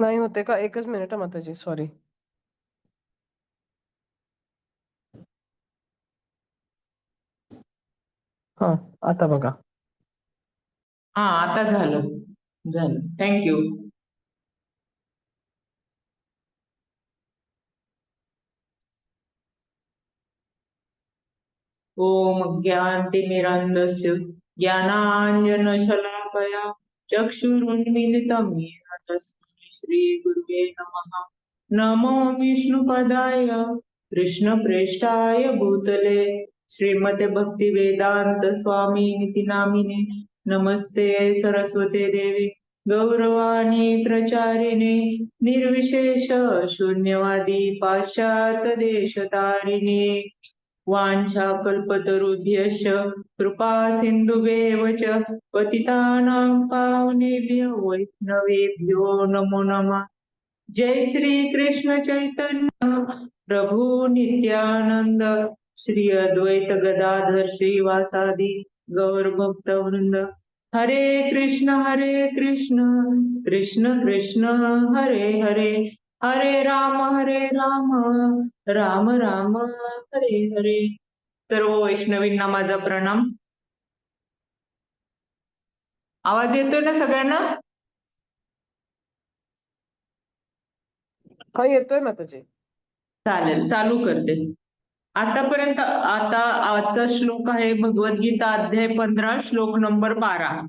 नाही होते का एकच मिनिट हं माताजी सॉरी हा, आता बघा. हा, आता झालं. झालं. थँक्यू ॐ ज्ञानतिमिरान्धस्य ज्ञानाञ्जनशलाकया चक्षुरुन्मिलितं येन श्री गुरुवे नमः। नमो विष्णुपदाय कृष्णप्रेष्ठाय भूतले। श्रीमते भक्तिवेदान्त स्वामी नामिने नमस्ते सरस्वते देवी। गौरवाणी प्रचारिणे निर्विशेष शून्यवादी पाश्चात देशतारिणे। वाञ्छाकल्पतरुभ्यश्च कृपा सिन्धुभ्येव च पतितानां पावनेभ्य वैष्णवेभ्यो नमो नमः। जय श्री कृष्ण चैतन्य प्रभु नित्यानंद श्री अद्वैत गदाधर श्रीवासादि गौर भक्त वृंद हरे कृष्ण हरे कृष्ण कृष्ण कृष्ण हरे हरे। हरे राम हरे राम। राम राम हरे हरे. सर्व वैष्णवींना माझा प्रणाम. आवाज येतोय ना सगळ्यांना? हा येतोय माताजी. चालेल चालू करते. आतापर्यंत आता आजचा श्लोक आहे भगवद्गीता अध्याय पंधरा श्लोक नंबर बारा.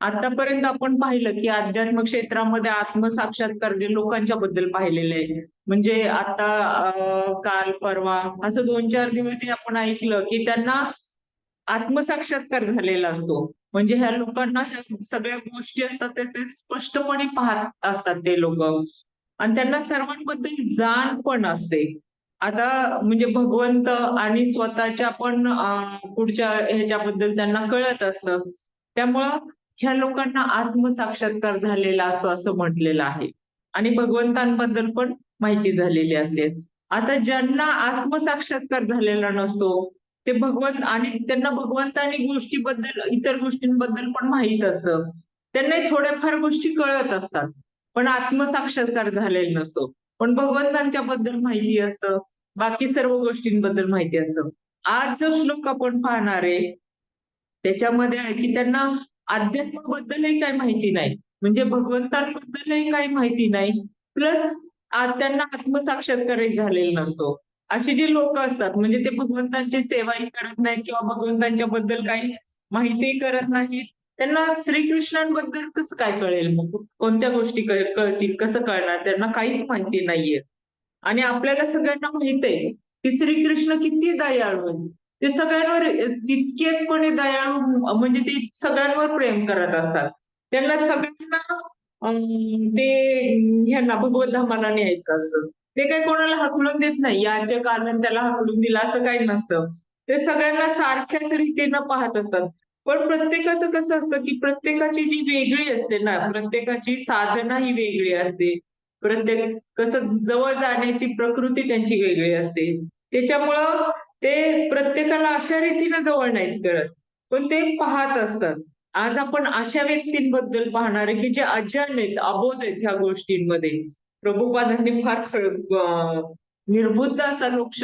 आतापर्यंत आपण पाहिलं की अध्यात्म क्षेत्रामध्ये आत्मसाक्षात्कार जे लोकांच्या बद्दल पाहिलेले आहे. म्हणजे आता काल परवा असं दोन चार दिवस आपण ऐकलं की त्यांना आत्मसाक्षात्कार झालेला असतो. म्हणजे ह्या लोकांना ह्या सगळ्या गोष्टी असतात ते स्पष्टपणे पाहत असतात ते लोक. आणि त्यांना सर्वांबद्दल जाण पण असते. आता म्हणजे भगवंत आणि स्वतःच्या पण पुढच्या ह्याच्याबद्दल त्यांना कळत असतं. त्यामुळं ह्या लोकांना आत्मसाक्षात्कार झालेला असतो असं म्हटलेलं आहे. आणि भगवंतांबद्दल पण माहिती झालेली असते. आता ज्यांना आत्मसाक्षात्कार झालेला नसतो ते भगवंत आणि त्यांना भगवंतानी गोष्टीबद्दल इतर गोष्टींबद्दल पण माहीत असतं. त्यांना थोड्याफार गोष्टी कळत असतात पण आत्मसाक्षात्कार झालेला नसतो. पण भगवंतांच्या बद्दल माहिती असतं बाकी सर्व गोष्टींबद्दल माहिती असतं. आज जो श्लोक आपण पाहणार आहे त्याच्यामध्ये आहे की त्यांना अध्यात्माबद्दलही काही माहिती नाही. म्हणजे भगवंतांबद्दलही काही माहिती नाही. प्लस त्यांना आत्मसाक्षात्कारही झालेला नसतो. अशी जे लोक असतात म्हणजे ते भगवंतांची सेवाही करत नाहीत किंवा भगवंतांच्या बद्दल काही माहितीही करत नाहीत. त्यांना श्रीकृष्णांबद्दल कसं काय कळेल? मग कोणत्या गोष्टी कळतील? कसं कळणार? त्यांना काहीच माहिती नाहीये. आणि आपल्याला सगळ्यांना माहीत आहे की श्रीकृष्ण किती दयाळू ते सगळ्यांवर तितकेचपणे दयाळू म्हणजे ते सगळ्यांवर प्रेम करत असतात. त्यांना सगळ्यांना ते ह्यांना भगवत धामाला न्यायचं असतं. ते काही कोणाला हकलून देत नाही. याच्या कारण त्याला हकलून दिलं असं काही नसतं. ते सगळ्यांना सारख्याच रीतीनं पाहत असतात. पण प्रत्येकाचं कसं असतं की प्रत्येकाची जी वेगळी असते ना प्रत्येकाची साधना ही वेगळी असते. प्रत्येक कसं जवळ जाण्याची प्रकृती त्यांची वेगळी असते. त्याच्यामुळं ते प्रत्येकाला अशा रीतीनं जवळ नाहीत करत. पण ते पाहत असतात. आज आपण अशा व्यक्तींबद्दल पाहणार आहे की जे अजान आहेत अबोध आहेत ह्या गोष्टींमध्ये. प्रभुपादांनी फार निर्बुद्ध असा लोक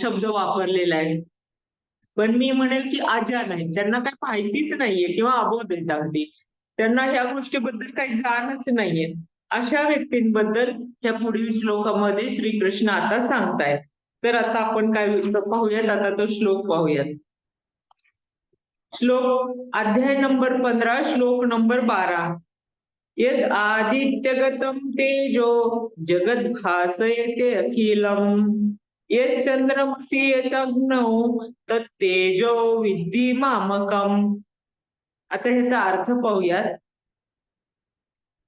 शब्द वापरलेला आहे. पण मी म्हणेल की अजाण आहेत. त्यांना काही माहितीच नाहीये किंवा अबोध आहेत अगदी. त्यांना ह्या गोष्टीबद्दल काही जाणच नाहीये. अशा व्यक्तींबद्दल ह्या पुढील श्लोकामध्ये श्रीकृष्ण आता सांगतायत. तर आता आपण काय पाहूयात? आता तो श्लोक पाहूयात. श्लोक अध्याय नंबर पंधरा श्लोक नंबर बारा. यद आदित्यगतम तेजो जगद भासयते अखिलम। यद चंद्रमसी यज्ञौ तेजो विद्धी मामकम। आता ह्याचा अर्थ पाहूयात.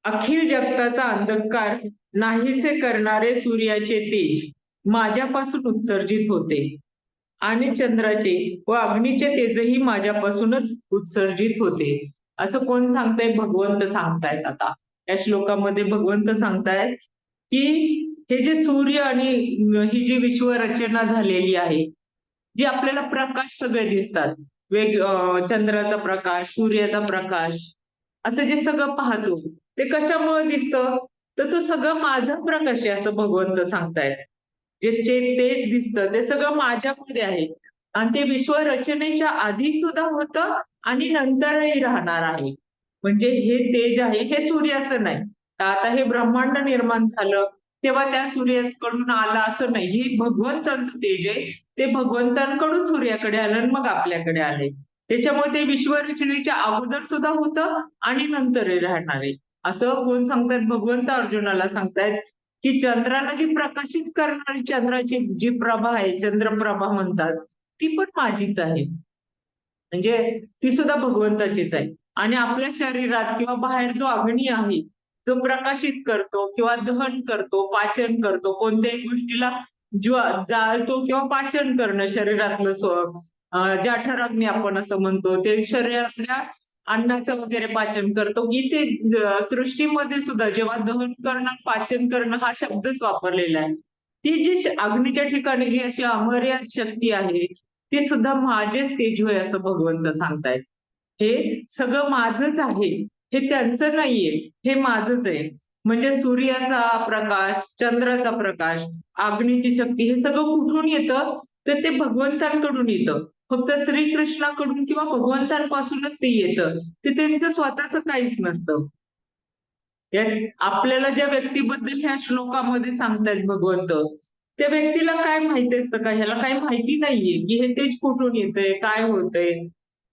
अखिल जगताचा अंधकार नाहीसे करणारे सूर्याचे तेज. माझ्यापासून उत्सर्जित होते. आणि चंद्राचे व अग्नीचे तेजही माझ्यापासूनच उत्सर्जित होते. असं कोण सांगताय? भगवंत सांगतायत आता. या श्लोकामध्ये भगवंत सांगतायत की हे जे सूर्य आणि ही जी विश्वरचना झालेली आहे जी आपल्याला प्रकाश सगळे दिसतात. वेग चंद्राचा प्रकाश सूर्याचा प्रकाश असं जे सगळं पाहतो ते कशामुळे दिसतं? तर तो सगळं माझा प्रकाश आहे असं भगवंत सांगतायत. जे जे तेज दिसतं ते सगळं माझ्यामध्ये आहे. आणि ते विश्व रचनेच्या आधी सुद्धा होतं आणि नंतरही राहणार आहे. म्हणजे हे तेज आहे हे सूर्याचं नाही. तर आता हे ब्रह्मांड निर्माण झालं तेव्हा त्या सूर्याकडून आलं असं नाही. हे भगवंतांचं तेज आहे. ते भगवंतांकडून सूर्याकडे आलं आणि मग आपल्याकडे आले. त्याच्यामुळे ते विश्वरचनेच्या अगोदर सुद्धा होतं आणि नंतरही राहणार आहे. असं कोण सांगतायत भगवंत अर्जुनाला सांगतायत. की चंद्राला जी प्रकाशित करणारी चंद्राची जी प्रभा आहे चंद्रप्रभा म्हणतात ती पण माझीच आहे. म्हणजे ती सुद्धा भगवंताचीच आहे. आणि आपल्या शरीरात किंवा बाहेर जो अग्नी आहे जो प्रकाशित करतो किंवा दहन करतो पाचन करतो कोणत्याही गोष्टीला ज्वा जाळतो किंवा पाचन करणं शरीरातलं स्व अं, आपण असं म्हणतो ते शरीरातल्या अन्नाचं वगैरे पाचन करतो. गीते सृष्टीमध्ये सुद्धा जेव्हा दहन करणं पाचन करणं हा शब्दच वापरलेला आहे. ती जी अग्नीच्या ठिकाणी जी अशी अमर्याद शक्ती आहे ती सुद्धा माझेच तेज होय असं भगवंत सांगतायत. हे सगळं माझंच आहे. हे त्यांचं नाहीये. हे माझंच आहे. म्हणजे सूर्याचा प्रकाश चंद्राचा प्रकाश अग्नीची शक्ती हे सगळं कुठून येतं? तर ते भगवंतांकडून येतं. फक्त श्रीकृष्णाकडून किंवा भगवंतांपासूनच ते येतं. ते त्यांचं स्वतःच काहीच नसतं. या- आपल्याला ज्या व्यक्तीबद्दल ह्या श्लोकामध्ये सांगतायत भगवंत त्या व्यक्तीला काय माहिती असतं का? ह्याला काही माहिती नाहीये की हे तेज कुठून येतंय काय होतंय?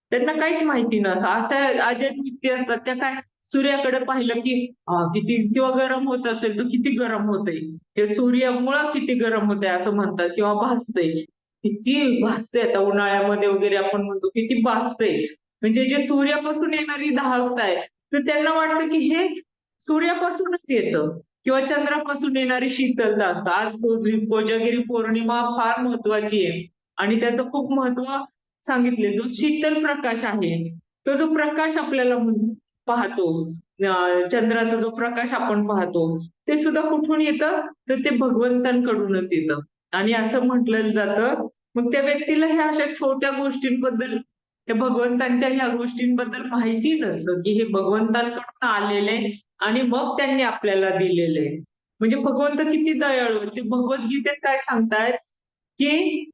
त्यांना काहीच माहिती नसतं. अशा अजय व्यक्ती असतात त्या काय सूर्याकडे पाहिलं की किती किंवा गरम होत असेल तर किती गरम होतंय. ते सूर्यामुळं किती गरम होतंय असं म्हणतात किंवा भासतंय. किती भासते आता उन्हाळ्यामध्ये वगैरे आपण म्हणतो किती भासते म्हणजे जे सूर्यापासून येणारी धावत आहे तर त्यांना वाटतं की हे सूर्यापासूनच येतं किंवा चंद्रापासून येणारी शीतलता असतं. आज कोजागिरी पौर्णिमा फार महत्वाची आहे. आणि त्याचं खूप महत्त्व सांगितले जो शीतल प्रकाश आहे तो जो प्रकाश आपल्याला पाहतो चंद्राचा जो प्रकाश आपण पाहतो ते सुद्धा कुठून येतं? तर ते भगवंतांकडूनच येतं. आणि असं म्हटलं जातं. मग त्या व्यक्तीला ह्या अशा छोट्या गोष्टींबद्दल त्या भगवंतांच्या ह्या गोष्टींबद्दल माहिती नसतं की हे भगवंतांकडून आलेले आणि मग त्यांनी आपल्याला दिलेले. म्हणजे भगवंत किती दयाळू ते भगवद्गीतेत काय सांगतायत की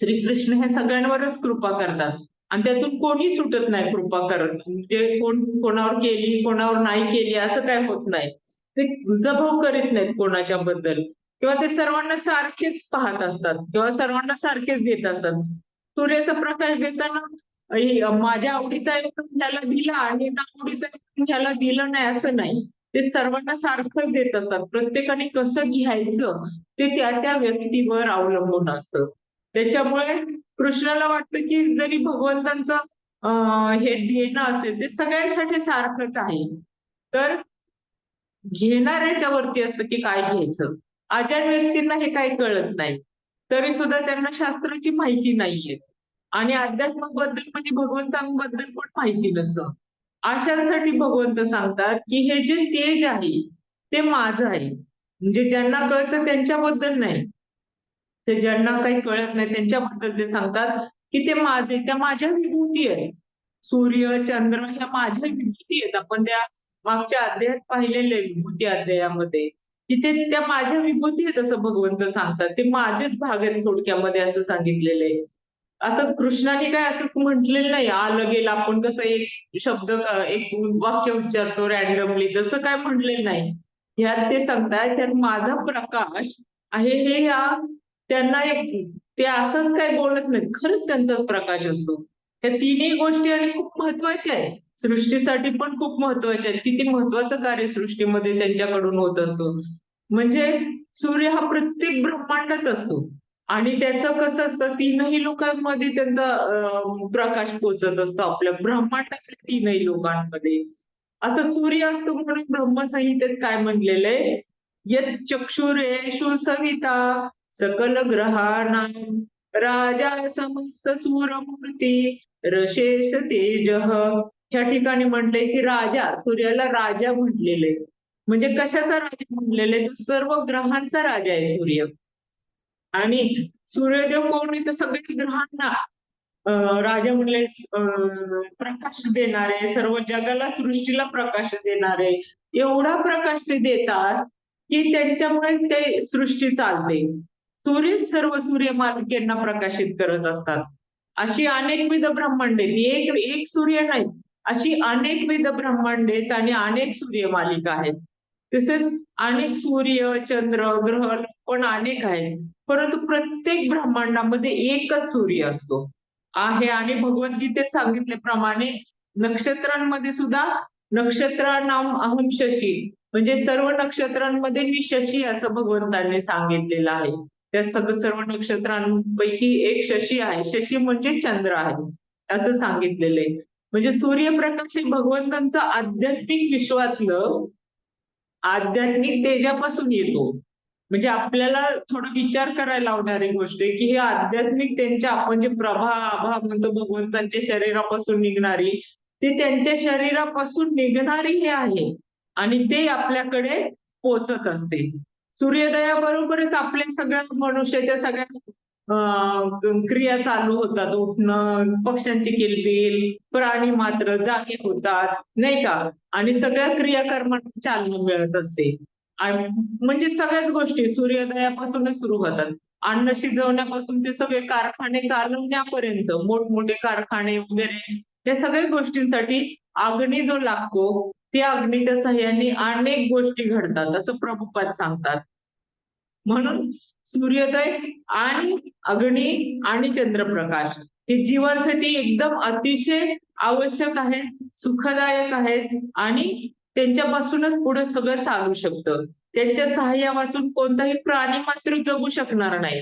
श्रीकृष्ण हे सगळ्यांवरच कृपा करतात. आणि त्यातून कोणी सुटत नाही कृपा करत. म्हणजे कोण कोणावर केली कोणावर नाही केली असं काय होत नाही. ते जबाब करीत नाहीत कोणाच्या बद्दल. किंवा ते सर्वांना सारखेच पाहत असतात किंवा सर्वांना सारखेच देत असतात. सूर्याचा प्रकाश देताना माझ्या आवडीचा एक ह्याला दिला आणि ना आवडीचा ह्याला दिलं नाही असं नाही. ते सर्वांना सारखंच देत असतात. प्रत्येकाने कसं घ्यायचं ते त्या त्या व्यक्तीवर अवलंबून असतं. त्याच्यामुळे कृष्णाला वाटतं की जरी भगवंतांचं हे देणं असेल ते सगळ्यांसाठी सारखंच आहे. तर घेणाऱ्याच्या वरती असतं की काय घ्यायचं. अजाण व्यक्तींना हे काही कळत नाही. तरी सुद्धा त्यांना शास्त्राची माहिती नाहीये. आणि अध्यात्माबद्दल म्हणजे भगवंतांबद्दल पण माहिती नसतं. अशांसाठी भगवंत सांगतात की हे जे तेज आहे ते माझं आहे. म्हणजे ज्यांना कळतं त्यांच्याबद्दल नाही. ते ज्यांना काही कळत नाही त्यांच्याबद्दल ते सांगतात की ते माझे त्या माझ्या विभूती आहेत. सूर्य चंद्र ह्या माझ्या विभूती आहेत. आपण त्या मागच्या अध्यायात पाहिलेले विभूती अध्यायामध्ये. की ते त्या माझ्या विभूती आहेत असं भगवंत सांगतात. ते माझेच भाग आहेत थोडक्यामध्ये असं सांगितलेलं आहे. असं कृष्णाने काय असं म्हटलेलं नाही आलं गेलं आपण कसं एक शब्द एक वाक्य उच्चारतो रॅन्डमली तसं काय म्हटलेलं नाही. ह्यात ते सांगताय त्यात माझा प्रकाश आहे हे या त्यांना एक ते असंच काय बोलत नाहीत. खरंच त्यांचा प्रकाश असतो. ह्या तिन्ही गोष्टी आणि खूप महत्त्वाच्या आहेत. सृष्टीसाठी पण खूप महत्त्वाचे आहेत. किती महत्वाचं कार्य सृष्टीमध्ये त्यांच्याकडून होत असतो. म्हणजे सूर्य हा प्रत्येक ब्रह्मांडात असतो. आणि त्याचं कसं असतं तीनही लोकांमध्ये त्यांचा प्रकाश पोचत असतो. आपल्या ब्रह्मांडातल्या तीनही लोकांमध्ये. असं सूर्य असतो म्हणून ब्रह्मसंहितेत काय म्हणलेलं आहे? यत चक्षुरेषु सविता सकल ग्रहाना राजा समस्त सूरमूर्ती रशेष तेज. ह्या ठिकाणी म्हटले की राजा सूर्याला राजा म्हटलेले. म्हणजे कशाचा राजा म्हटलेले? तो सर्व ग्रहांचा राजा आहे सूर्य. आणि सूर्यदेव कोण? तर सगळ्या ग्रहांना राजा म्हणले प्रकाश देणारे सर्व जगाला सृष्टीला प्रकाश देणारे. एवढा प्रकाश ते देतात की त्यांच्यामुळे ते सृष्टी चालते. सूर्य सर्व सूर्य मालिकेंना प्रकाशित करत असतात. अशी अनेकविध ब्रह्मांडे एक एक सूर्य नाही अशी अनेकविध ब्रह्मांडे आहेत आणि अनेक सूर्य मालिका आहेत. तसेच अनेक सूर्य चंद्र ग्रह पण अनेक आहेत. परंतु प्रत्येक ब्रह्मांडामध्ये एकच सूर्य असतो. आहे आणि भगवद्गीतेत सांगितल्याप्रमाणे नक्षत्रांमध्ये सुद्धा नक्षत्रानाम अहम शशी म्हणजे सर्व नक्षत्रांमध्ये मी शशी असं भगवंतांनी सांगितलेलं आहे. त्या सगळं सर्व नक्षत्रांपैकी एक शशी आहे. शशी म्हणजे चंद्र आहे असं सांगितलेलं आहे. म्हणजे सूर्यप्रकाश हे भगवंतांचं आध्यात्मिक विश्वातलं आध्यात्मिक तेजापासून येतो. म्हणजे आपल्याला थोडं विचार करायला लावणारी गोष्ट आहे की हे आध्यात्मिक त्यांच्या आपण जे प्रभा आभा म्हणतो भगवंतांच्या शरीरापासून निघणारी ती त्यांच्या शरीरापासून निघणारी हे आहे. आणि ते आपल्याकडे पोचत असते. सूर्योदयाबरोबरच आपल्या सगळ्या मनुष्याच्या सगळ्या क्रिया चालू होतात. उठणं पक्ष्यांची किलबिल प्राणी मात्र जागे होतात नाही का? आणि सगळ्या क्रियाकर्मांना चालना मिळत असते. आणि म्हणजे सगळ्याच गोष्टी सूर्योदयापासूनच सुरू होतात. अन्न शिजवण्यापासून ते सगळे कारखाने चालवण्यापर्यंत मोठमोठे कारखाने वगैरे या सगळ्या गोष्टींसाठी अग्नी जो लागतो त्या अग्नीच्या सहाय्याने अनेक गोष्टी घडतात असं प्रभुपात सांगतात. म्हणून सूर्योदय आणि अग्नी आणि चंद्रप्रकाश हे जीवासाठी एकदम अतिशय आवश्यक आहेत सुखदायक आहेत आणि त्यांच्यापासूनच पुढे सगळं चालू शकतं. त्यांच्या सहाय्या वाचून कोणताही प्राणी मात्र जगू शकणार नाही.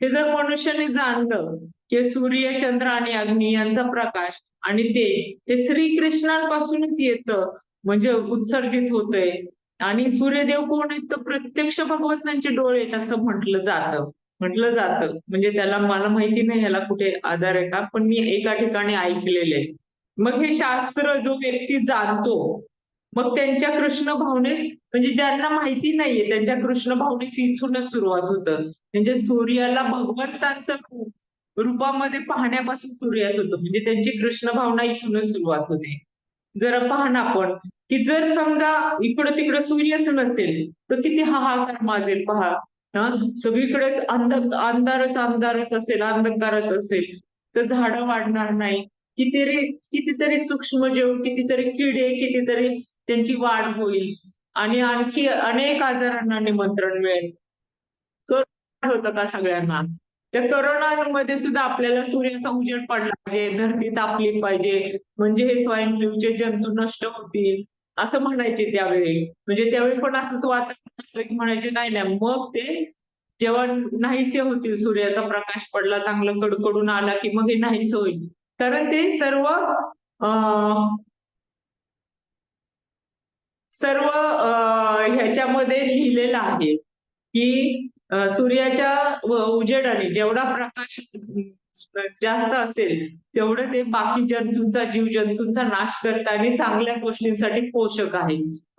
हे जर मनुष्याने जाणलं की सूर्य चंद्र आणि अग्नी यांचा प्रकाश आणि तेज हे श्रीकृष्णांपासूनच येतं म्हणजे उत्सर्जित होतंय. आणि सूर्यदेव कोण आहेत? तर प्रत्यक्ष भगवंतांचे डोळे आहेत असं म्हटलं जातं. म्हटलं जातं. म्हणजे त्याला मला माहिती नाही ह्याला कुठे आधार आहे का पण मी एका ठिकाणी ऐकलेले मग हे शास्त्र जो व्यक्ती जाणतो मग त्यांच्या कृष्ण भावनेस म्हणजे ज्यांना माहिती नाहीये त्यांच्या कृष्ण भावनेस इथूनच सुरुवात होतं. म्हणजे सूर्याला भगवंतांचं रूपामध्ये पाहण्यापासून सुरुवात होतं. म्हणजे त्यांची कृष्ण भावना इथूनच सुरुवात होते. जरा पहा ना आपण. की जर समजा इकडं तिकडं सूर्यच नसेल तर किती हाहाकार माजेल पहा. हा? सगळीकडे अंध अंधारच अंधारच असेल अंधकारच असेल. तर झाडं वाढणार नाही. कितीतरी कितीतरी सूक्ष्मजीव कितीतरी किडे कितीतरी त्यांची वाढ होईल. आणि आणखी अनेक आजारांना निमंत्रण मिळेल. करोना होतं का सगळ्यांना? त्या करोनामध्ये सुद्धा आपल्याला सूर्याचा उजेड पडला पाहिजे धरती तापली पाहिजे. म्हणजे हे स्वाईन फ्लूचे जंतू नष्ट होतील. असं म्हणायचे त्यावेळी. म्हणजे त्यावेळी पण असंच वातावरण असलं की म्हणायचे नाही नाही मग ते जेव्हा नाहीसे होतील सूर्याचा प्रकाश पडला चांगलं कडकडून आला की मग हे नाहीसं होईल. कारण ते सर्व सर्व ह्याच्यामध्ये लिहिलेलं आहे की सूर्याच्या उजेडाने जेवढा प्रकाश जास्त असेल तेवढं ते बाकी जंतूंचा जीव जंतूंचा नाश करत आणि चांगल्या गोष्टींसाठी पोषक आहे.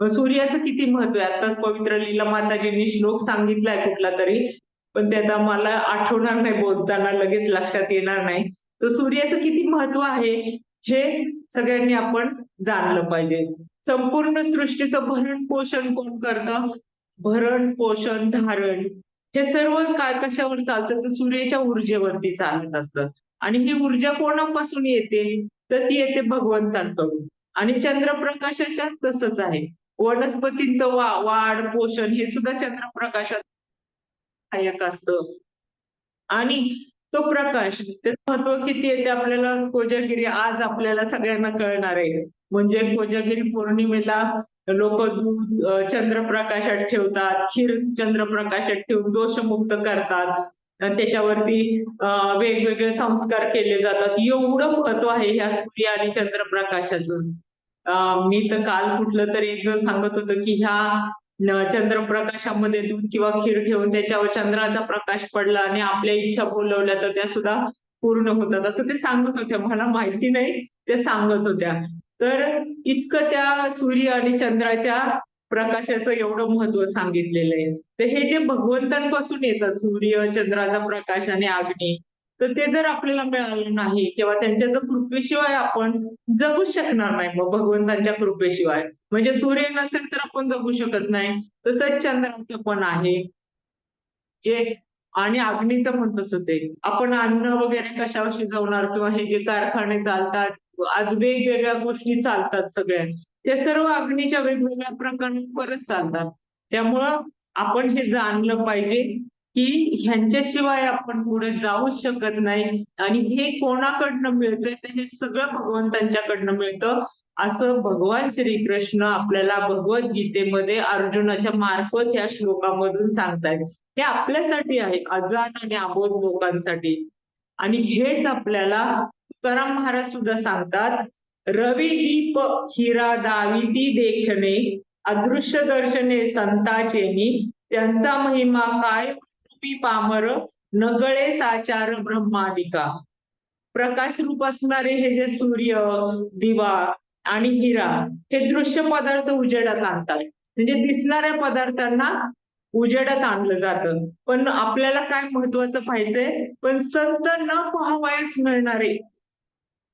सूर्याचं किती महत्त्व आहे? आताच पवित्र लीला माताजींनी श्लोक सांगितलाय कुठला तरी पण ते आता मला आठवणार नाही बोलताना लगेच लक्षात येणार नाही. तर सूर्याचं किती महत्त्व आहे? हे सगळ्यांनी आपण जाणलं पाहिजे. संपूर्ण सृष्टीचं भरण पोषण कोण करतं? भरण पोषण धारण. हे सर्व काय कशावर चालतं? तर सूर्याच्या ऊर्जेवरती चालत असतं. आणि ही ऊर्जा कोणापासून येते? तर ती येते भगवंतांकडून. आणि चंद्रप्रकाशाच्या तसंच आहे. वनस्पतींचं वा वाढ पोषण हे सुद्धा चंद्रप्रकाशात सहाय्यक असतं. आणि तो प्रकाश त्याचं महत्त्व किती आहे ते आपल्याला कोजागिरी आज आपल्याला सगळ्यांना कळणार आहे. म्हणजे कोजागिरी पौर्णिमेला लोक दूध चंद्रप्रकाशात ठेवतात खीर चंद्रप्रकाशात ठेवून दोषमुक्त करतात. त्याच्यावरती वेगवेगळे संस्कार केले जातात. एवढं महत्त्व आहे ह्या सूर्य आणि चंद्रप्रकाशाचं. मी तर काल कुठलं तरी एक जण सांगत होतं की ह्या चंद्रप्रकाशामध्ये दूध किंवा खीर ठेवून त्याच्यावर चंद्राचा प्रकाश पडला आणि आपल्या इच्छा बोलवल्या तर त्या सुद्धा पूर्ण होतात. असं ते सांगत होत्या. मला माहिती नाही ते सांगत होत्या. तर इतकं त्या सूर्य आणि चंद्राच्या प्रकाशाचं एवढं महत्त्व सांगितलेलं आहे. तर हे जे भगवंतांपासून येतं सूर्य चंद्राचा प्रकाश आणि अग्नी तर ते जर आपल्याला मिळालं नाही किंवा त्यांच्या जर कृपेशिवाय आपण जगूच शकणार नाही मग भगवंतांच्या कृपेशिवाय. म्हणजे सूर्य नसेल तर आपण जगू शकत नाही. तसंच चंद्राचं पण आहे. जे आणि अग्नीचं पण तसंच आहे. आपण अन्न वगैरे कशावर शिजवणार किंवा हे जे कारखाने चालतात आज वेगवेगळ्या गोष्टी चालतात सगळ्या. त्या सर्व अग्नीच्या वेगवेगळ्या प्रकारांवरच चालतात. त्यामुळं आपण हे जाणलं पाहिजे. की ह्यांच्याशिवाय आपण पुढे जाऊच शकत नाही. आणि हे कोणाकडनं मिळतंय? तर हे सगळं भगवंतांच्याकडनं मिळतं. असं भगवान श्रीकृष्ण आपल्याला भगवद्गीतेमध्ये अर्जुनाच्या मार्फत या श्लोकामधून सांगतायत. हे आपल्यासाठी आहे अजान आणि आबोध लोकांसाठी. आणि हेच आपल्याला तुकाराम महाराज सुद्धा सांगतात रवी दीप हिरा दाविती देखणे अदृश्य दर्शने संताचेनी त्यांचा महिमा काय पी पामर नगळे साचार ब्रह्मादिका. प्रकाश रूप असणारे हे जे सूर्य दिवा आणि हिरा हे दृश्य पदार्थ उजेडात आणतात. म्हणजे दिसणाऱ्या पदार्थांना उजेडात आणलं जातं. पण आपल्याला काय महत्वाचं पाहिजे? पण संत न पाहावयास मिळणारे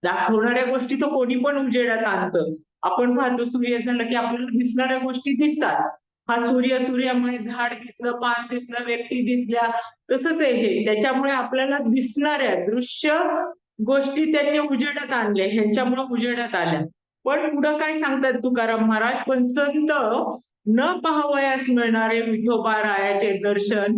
दाखवणाऱ्या गोष्टी तो कोणी पण उजेडात आणतं. आपण पाहतो सूर्य झालं की आपल्याला दिसणाऱ्या गोष्टी दिसतात. हा सूर्य सूर्यामुळे झाड दिसलं पान दिसलं व्यक्ती दिसल्या तसंच आहे हे. त्याच्यामुळे आपल्याला दिसणाऱ्या दृश्य गोष्टी त्यांनी उजेडत आणल्या ह्यांच्यामुळे उजेडत आल्या. पण पुढं काय सांगतात तुकाराम महाराज? पण संत न पाहावयास मिळणारे विठोबा रायाचे दर्शन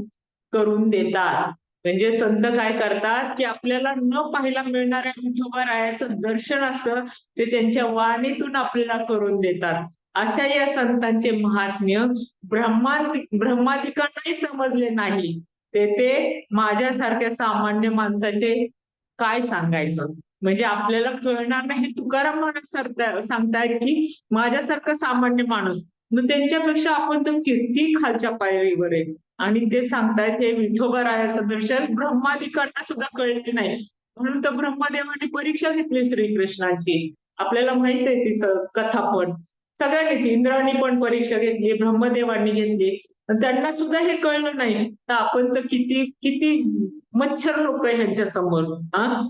करून देतात. म्हणजे संत काय करतात? की आपल्याला न पाहायला मिळणाऱ्या विठोबा रायाचं दर्शन असतं ते त्यांच्या वाणीतून आपल्याला करून देतात. अशा या संतांचे महात्म्य ब्रह्मांत ब्रह्मादिकांनाही समजले नाही. ते ते माझ्यासारख्या सामान्य माणसाचे काय सांगायचं? म्हणजे आपल्याला कळणार नाही. तुकाराम महाराज सरता- सांगतायत की माझ्यासारखा सामान्य माणूस. मग त्यांच्यापेक्षा आपण तर किती खालच्या पायरीवर आहे. आणि ते सांगतायत हे विठोबा रायाचं दर्शन ब्रह्मादिकांना सुद्धा कळले नाही. म्हणून तर ब्रह्मदेवाने परीक्षा घेतली श्रीकृष्णाची. आपल्याला माहीत आहे ती कथा पण. सगळ्यांनीच इंद्राने पण परीक्षा घेतली ब्रह्मदेवांनी घेतली. त्यांना सुद्धा हे कळलं नाही. तर आपण तर किती किती मच्छर लोक ह्यांच्या समोर हा?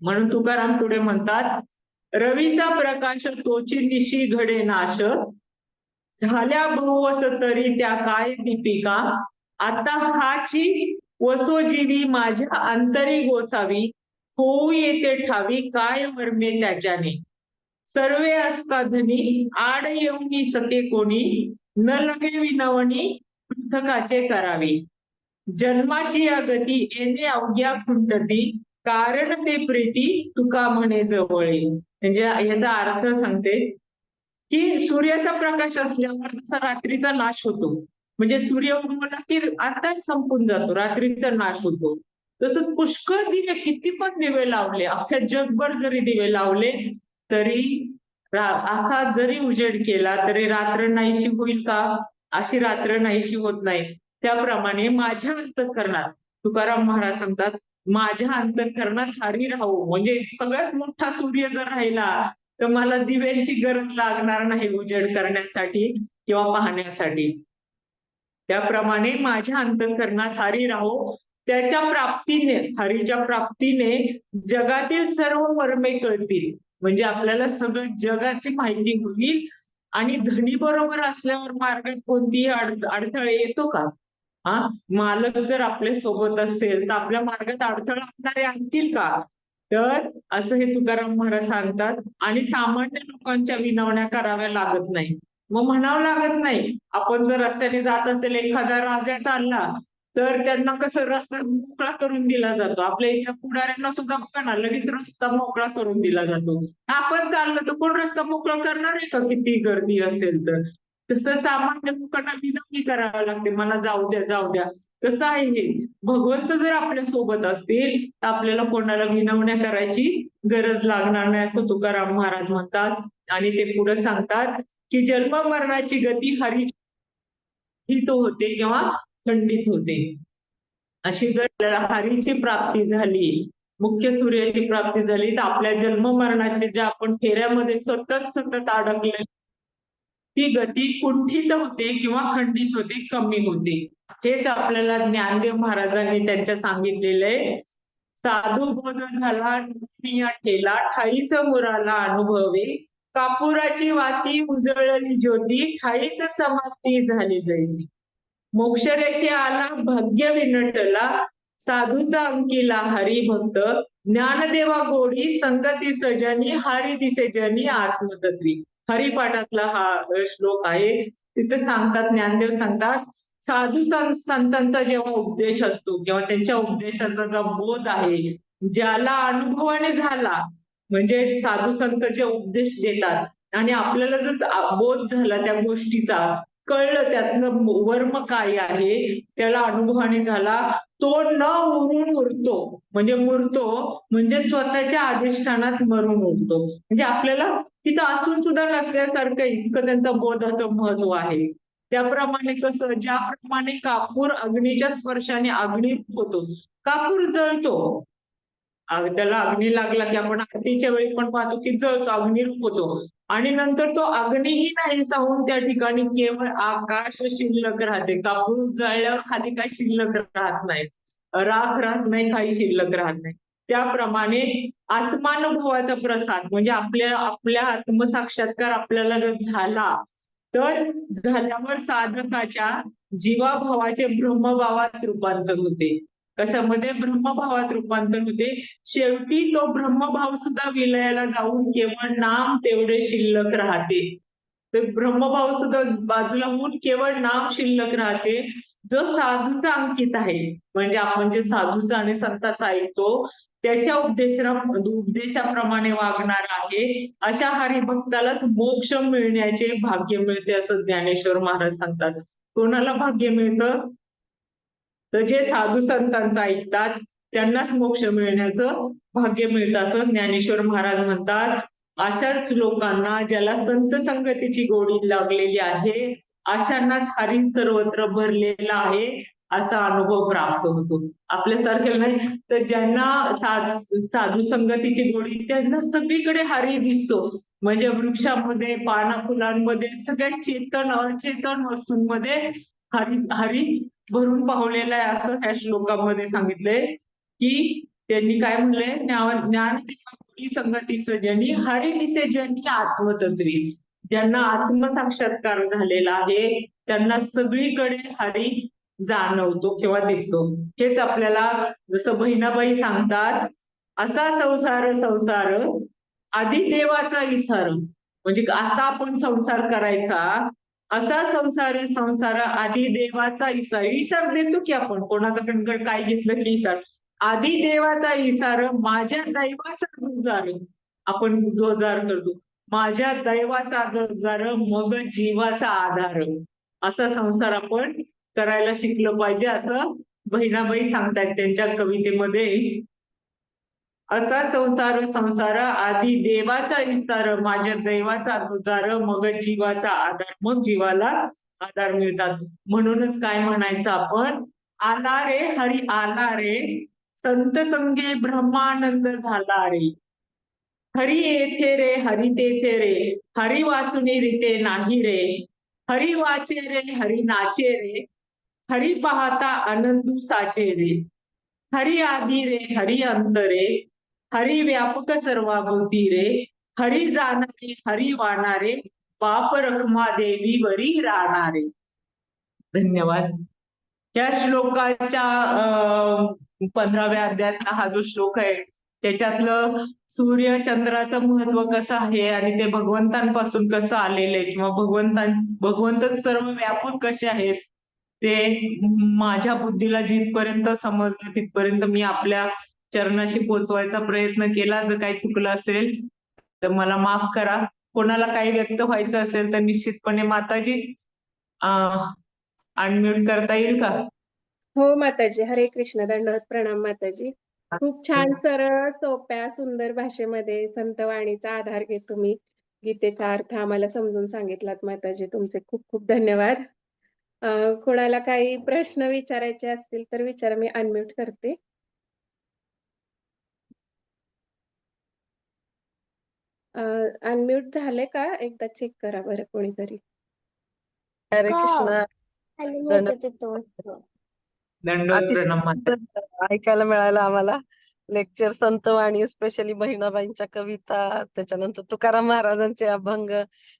म्हणून तुकाराम पुढे म्हणतात रवीचा प्रकाश तोची निशी घडे नाश. झाल्या बहुवस तरी त्या काय दीपिका? आता हाची वसोजीवी माझ्या अंतरी गोसावी. होऊ येते ठावी काय वर्मे त्याच्याने? सर्वे असता धनी आड येऊनी सके कोणी न लगे विनवणी पृथकाचे करावे. जन्माची या गती येणे अवघ्या खुंटती कारण ते प्रीती तुका म्हणे जवळे. म्हणजे याचा अर्थ सांगते की सूर्याचा प्रकाश असल्यावर जसा रात्रीचा नाश होतो. म्हणजे सूर्य उगवला की आता संपून जातो रात्रीचा नाश होतो. तसंच पुष्कळ दिवे किती पण दिवे लावले अख्ख्या जगभर जरी दिवे लावले तरी असा जरी उजेड केला तरी रात्र नाहीशी होईल का? अशी रात्र नाहीशी होत नाही. त्याप्रमाणे माझ्या अंतकरणात तुकाराम महाराज सांगतात माझ्या अंतःकरणात हरी राहू. म्हणजे सगळ्यात मोठा सूर्य जर राहिला तर मला दिव्यांची गरज लागणार नाही उजेड करण्यासाठी किंवा पाहण्यासाठी. त्याप्रमाणे माझ्या अंतकरणात हरी राहो. त्याच्या प्राप्तीने हरीच्या प्राप्तीने जगातील सर्व वर्मे कळतील. म्हणजे आपल्याला सगळं जगाची माहिती होईल. आणि धनी बरोबर असल्यावर मार्गात कोणतीही अडथळे येतो का? हा? मालक जर आपल्यासोबत असेल तर आपल्या मार्गात अडथळा आणणारे आणतील का? तर असं हे तुकाराम महाराज सांगतात. आणि सामान्य लोकांच्या विनवण्या कराव्या लागत नाही. मग म्हणावं लागत नाही. आपण जर रस्त्याने जात असेल एखादा राजा चालला तर त्यांना कसं रस्ता मोकळा करून दिला जातो. आपल्या इथल्या पुढाऱ्यांना सुद्धा बघा ना लगेच रस्ता मोकळा करून दिला जातो. आपण चाललो तर कोण रस्ता मोकळा करणार आहे का? किती गर्दी असेल तर. तसं सामान्य लोकांना विनंती करावी लागते. मला जाऊ द्या जाऊ द्या. कसं आहे हे? भगवंत जर आपल्यासोबत असतील तर आपल्याला कोणाला विनवण्या करायची गरज लागणार नाही असं तुकाराम महाराज म्हणतात. आणि ते पुढे सांगतात की जन्म मरणाची गती हरी ही तो होते किंवा खंडित होते. अशी जर आपल्याला हरीची प्राप्ती झाली मुख्य सूर्याची प्राप्ती झाली तर आपल्या जन्म मरणाचे ज्या आपण फेऱ्यामध्ये सतत सतत अडकले ती गती कुंठित होते किंवा खंडित होते कमी होते. हेच आपल्याला ज्ञानदेव महाराजांनी त्यांच्या सांगितलेले साधू बोध झाला ठेला ठाईच मुराला अनुभवे कापुराची वाती उजळली ज्योती ठाईच समाप्ती झाली जैसी. मोक्षरेखे आला भाग्य विनटला साधूचा अंकिला हरिभक्त ज्ञानदेवा गोडी संगती सजनी हरी दिसे जनी आत्मतत्वी हरिपाठातला हा श्लोक आहे. तिथे सांगतात ज्ञानदेव सांगतात साधू संतांचा जेव्हा उपदेश असतो किंवा त्यांच्या उपदेशाचा जो बोध आहे ज्याला अनुभवाने झाला म्हणजे साधू संत जे उपदेश देतात आणि आपल्याला जर बोध झाला त्या गोष्टीचा कळलं त्यातलं वर्म काय आहे? त्याला अनुभवाने झाला. तो न उरून उरतो. म्हणजे मुरतो म्हणजे स्वतःच्या अधिष्ठानात मरून उरतो. म्हणजे आपल्याला तिथं असून सुद्धा नसल्यासारखं इतकं त्यांचं बोधाचं महत्त्व आहे. त्याप्रमाणे कसं ज्याप्रमाणे कापूर अग्नीच्या स्पर्शाने अग्नी होतो. कापूर जळतो. त्याला अग्नी लागला की आपण आरतीच्या वेळी पण पाहतो की जळतो अग्निरूप होतो. आणि नंतर तो अग्निही नाही साहून त्या ठिकाणी केवळ आकाश शिल्लक राहते. कापूर जळल्यावर खाली काही शिल्लक राहत नाही. राख राहत नाही काही शिल्लक राहत नाही. त्याप्रमाणे आत्मानुभवाचा प्रसाद म्हणजे आपल्या आपल्या आत्मसाक्षात्कार आपल्याला जर झाला तर झाल्यावर साधकाच्या जीवाभावाचे ब्रह्मभावात रूपांतर होते. कशामध्ये? ब्रह्मभावात रूपांतर होते. शेवटी तो ब्रह्मभाव सुद्धा विलयाला जाऊन केवळ नाम तेवढे शिल्लक राहते. तर ब्रह्मभाव सुद्धा बाजूला होऊन केवळ नाम शिल्लक राहते. जो साधूचा अंकित आहे म्हणजे आपण जे साधूचा आणि संताचा ऐकतो त्याच्या उपदेशा उपदेशाप्रमाणे वागणार आहे. अशा हरिभक्तालाच मोक्ष मिळण्याचे भाग्य मिळते असं ज्ञानेश्वर महाराज सांगतात. कोणाला भाग्य मिळतं? तर जे साधू संतांचं ऐकतात त्यांनाच मोक्ष मिळण्याचं भाग्य मिळतं असं ज्ञानेश्वर महाराज म्हणतात. अशाच लोकांना ज्याला संत संगतीची गोडी लागलेली आहे अशांनाच हरी सर्वत्र भरलेला आहे असा अनुभव प्राप्त होतो. आपल्यासारख्या नाही तर ज्यांना साधू संगतीची गोडी त्यांना सगळीकडे हरी दिसतो. म्हणजे वृक्षामध्ये पाना फुलांमध्ये सगळ्या चेतन अचेतन वस्तूंमध्ये हरी हरी भरून पावलेला आहे असं ह्या श्लोकामध्ये सांगितलंय की त्यांनी काय म्हणलंय? ज्ञान ज्ञान संगती सजनी हरी जनी आत्मतत्वी ज्यांना आत्मसाक्षात्कार झालेला आहे त्यांना सगळीकडे हरी जाणवतो किंवा दिसतो. हेच आपल्याला जसं बहिणाबाई सांगतात असा संसार संसार आधी देवाचा विसार म्हणजे असा आपण संसार करायचा असा संसार संसार आधी देवाचा इसार. इसार देतो की आपण कोणाचा कणकण काय घेतलं की इसार. आधी देवाचा इसार माझ्या दैवाचा जोजार आपण जोजार करतो. माझ्या दैवाचा जोजार मग जीवाचा आधार. असा संसार आपण करायला शिकलं पाहिजे असं बहिणाबाई सांगतायत त्यांच्या कवितेमध्ये. असा संसार संसार आधी देवाचा विस्तार माझ्या दैवाचा तुजार मग जीवाचा आधार मग जीवाला आधार मिळतात. म्हणूनच काय म्हणायचं आपण? आला रे हरी आला रे संत संगे ब्रह्मानंद झाला रे हरी येथे रे हरी तेथे रे हरी वाचुनी रिते नाही रे. हरी वाचे रे हरी नाचे रे हरी पाहता आनंदू साचे रे. हरी आधी रे हरी अंत रे. हरी व्यापक सर्वाभोवती रे. हरी जाणारे हरी वाणारे. बाप रखमा देवी वरी राहणारे. धन्यवाद. या श्लोकाच्या पंधराव्या अध्यायातला हा जो श्लोक आहे त्याच्यातलं सूर्य चंद्राचं महत्त्व कसं आहे आणि ते भगवंतांपासून कसं आलेलं आहे किंवा भगवंतां भगवंतच सर्व व्यापक कसे आहेत? ते माझ्या बुद्धीला जिथपर्यंत समजलं तिथपर्यंत मी आपल्या चरणाशी पोचवायचा प्रयत्न केला जर काही चुकलं असेल तर मला माफ करा. कोणाला काही व्यक्त व्हायचं असेल तर निश्चितपणे माताजी अनम्यूट करता येईल का? हो माताजी. हरे कृष्ण. दंडवत प्रणाम माताजी. खूप छान सरळ सोप्या सुंदर भाषेमध्ये संत वाणीचा आधार घेत तुम्ही गीतेचा अर्थ आम्हाला समजून सांगितलात माताजी. तुमचे खूप खूप धन्यवाद. कोणाला काही प्रश्न विचारायचे असतील तर विचारा मी अनम्यूट करते. अनम्यूट झाले का? एकदा चेक करा बरं कोणीतरी. हरे? कृष्ण. अतिशय सुंदर ऐकायला मिळालं आम्हाला. लेक्चर संतवाणी स्पेशली बहिणाबाईंच्या कविता त्याच्यानंतर तुकाराम महाराजांचे अभंग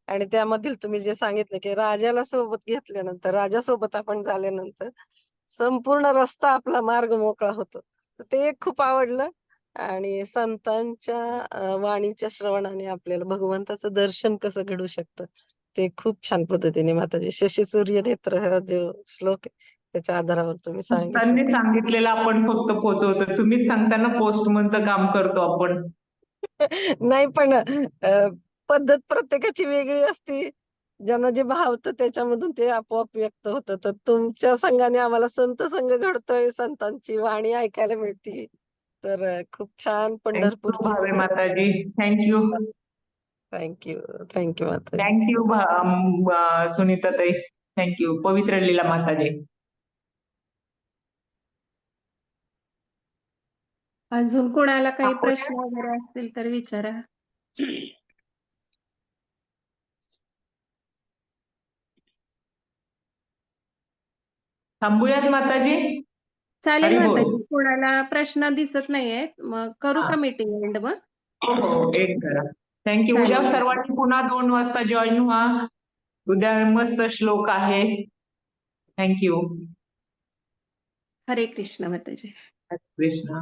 आणि त्यामधील तुम्ही जे सांगितलं की राजाला सोबत घेतल्यानंतर राजासोबत आपण झाल्यानंतर संपूर्ण रस्ता आपला मार्ग मोकळा होतो. ते एक खूप आवडलं. आणि संतांच्या वाणीच्या श्रवणाने आपल्याला भगवंताचं दर्शन कसं घडू शकतं ते खूप छान पद्धतीने माताजी शशी सूर्य नेत्र हा जो श्लोक आहे त्याच्या आधारावर तुम्ही सांगितलं. सांगितलेलं आपण फक्त पोहोचवतो तुम्हीच सांगताना पोस्टमनचं काम करतो आपण. नाही पण पद्धत प्रत्येकाची वेगळी असती. ज्यांना जे भावतं त्याच्यामधून ते आपोआप व्यक्त होतं. तर तुमच्या संघाने आम्हाला संत संघ घडतोय संतांची वाणी ऐकायला मिळते. तर खूप छान पंढरपूर भावे माताजी. Thank you thank you thank you माता थँक्यू सुनीताताई. थँक्यू पवित्र लीला माताजी. अजून कोणाला काही प्रश्न वगैरे असतील तर विचारा. थांबूयात माताजी? चालेल. माताजी कोणाला प्रश्न दिसत नाहीयेत मग करू हा. का मीटिंग एंड मग? हो हो करा. थँक्यू चालेल. उद्या सर्वांनी पुन्हा दोन वाजता जॉईन व्हा. उद्या मस्त श्लोक आहे. थँक्यू हरे कृष्ण माताजी. कृष्ण.